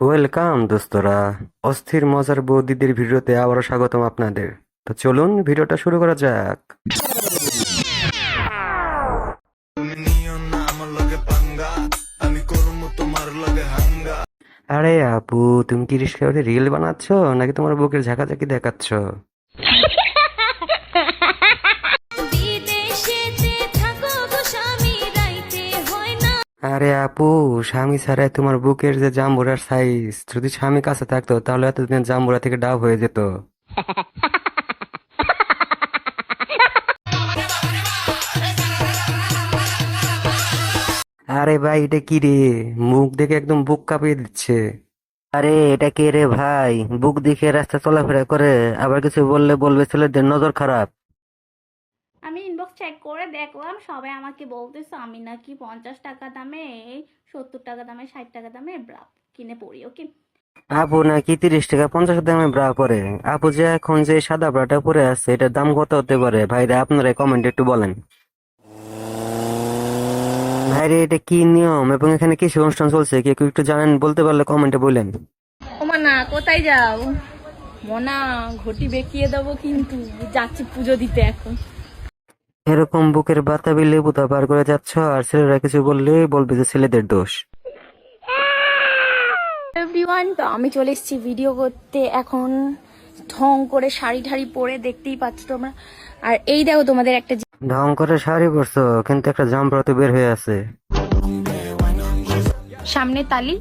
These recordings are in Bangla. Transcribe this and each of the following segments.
ওয়েলকাম দোস্তরা, অস্থির মজার বৌদিদের ভিডিওতে আবারও স্বাগতম আপনাদের। তো চলুন ভিডিওটা শুরু করা যাক। আরে আপু, তুমি কি রিস্কা রিল বানাচ্ছ নাকি তোমার বুকের ঝাঁকাঝাঁকি দেখাচ্ছ? আরে আপু, স্বামী ছাড়াই তোমার বুকের যে জাম্বুরার সাইজ যদি স্বামী কাছে থাকতো, তাহলে এতদিন জাম্বুরা থেকে ডাব হয়ে যেত। আরে ভাই, এটা কি রে? মুখ দেখে একদম বুক কাঁপিয়ে দিচ্ছে। আরে, এটা কে রে ভাই? বুক দেখে রাস্তা চলাফেরা করে, আবার কিছু বললে বলবে, ছেলেদের নজর খারাপ। চেক করে দেখলাম সবাই আমাকে বলতেছে আমি নাকি পঞ্চাশ টাকা দামে সত্তর টাকা দামে ষাট টাকা দামে ব্রা কিনে পড়ি ওকে আপু নাকি তিরিশ টাকা পঞ্চাশ দামে ব্রা পরে। আপু যে এখন যে সাদা ব্রাটা পরে আছে এটার দাম কত হতে পারে? ভাইরা আপনারা কমেন্ট একটু বলেন। ভাইরে এটা কি নিয়ম এবং এখানে কি অনুষ্ঠান চলছে? কেউ একটু জানেন বলতে পারলে কমেন্টে বলেন। ওমা না কোথায় যাও? মনা ঘটি বেঁকিয়ে দেবো কিন্তু যাচ্ছি পুজো দিতে এখন। এরকম বুকের বাতাবি লেবুতা বার করে যাচ্ছ আর ছেলেরা কিছু বললে বলবে যে ছেলেদের দোষ। এভরিওয়ান তো আমি চলে এসেছি ভিডিও করতে। এখন ঢং করে শাড়ি ঠাড়ি পরে দেখতেই পাচ্ছ তোমরা। আর এই দেখো তোমাদের একটা ঢং করে শাড়ি পরছো কিন্তু একটা জাম্পরা তো বের হয়ে আছে। সামনে তালি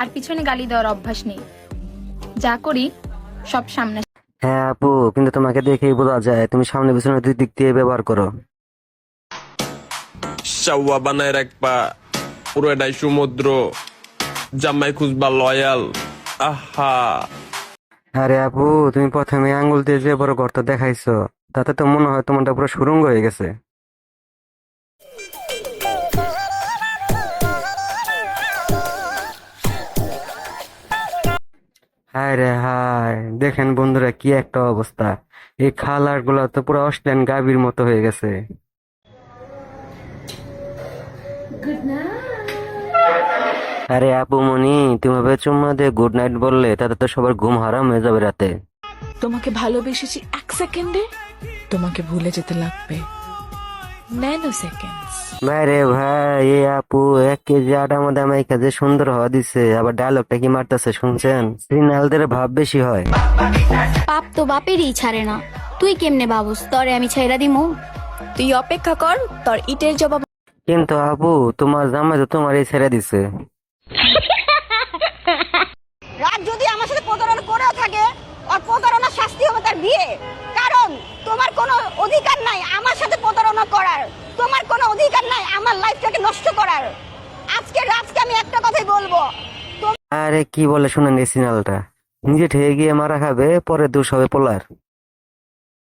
আর পিছনে গালি দেওয়ার অভ্যাস নেই। যা করি সব সামনে হ্যাঁ আপু কিন্তু তোমাকে দেখেই বোঝা যায় তুমি সামনে পিছনে দুই দিক দিয়ে ব্যবহার করো। সাউয়া বানায় রাখবা পুরোটাই সমুদ্র, জামাই খুঁজবা লয়াল, আহা। আরে আপু, তুমি প্রথমে আঙ্গুল দিয়ে যে বড় গর্ত দেখাইছো, তাতে তো মনে হয় তোমারটা পুরো সুরঙ্গ হয়ে গেছে। হায় রে হায়, দেখেন বন্ধুরা কি একটা অবস্থা। এই খালারগুলা তো পুরো অস্ট্রেলিয়ান গাভীর মতো হয়ে গেছে। আরে আপু মনি তুমি ভাবে চুম্মা দিয়ে গুড নাইট বললে তাতে তো সবার ঘুম হারাম হয়ে যাবে রাতে। তোমাকে ভালোবেসেছি এক সেকেন্ডে তোমাকে ভুলে যেতে লাগবে। ন্যানো সেকেন্ডস ভাই রে ভাই এ আপু এক কেজি আটা মধ্যে আমাকে যে সুন্দর হওয়া দিছে আবার ডায়লগটা কি মারতেছে শুনছেন? ভাব বেশি হয়। পাপ তো বাপেরই ছাড়ে না। তুই কেমনে বাবুস? তরে আমি ছেড়া দিমু। তুই অপেক্ষা কর তোর ইটের জবাব কিন্তু আপু তোমার জামাই তো তোমার এই ছেড়ে দিছে। রাত যদি আমার সাথে প্রতারণা করেও থাকে আর প্রতারণার শাস্তি হবে তার বিয়ে। কারণ তোমার কোনো অধিকার নাই আমার সাথে প্রতারণা করার। তোমার কোনো অধিকার নাই আমার লাইফটাকে নষ্ট করার। আজকে রাজকে আমি একটা কথাই বলব। আরে কি বলে শুনেন এই সিগন্যালটা নিজে ঠেয়ে গিয়ে মারা খাবে পরে দোষ হবে পোলার।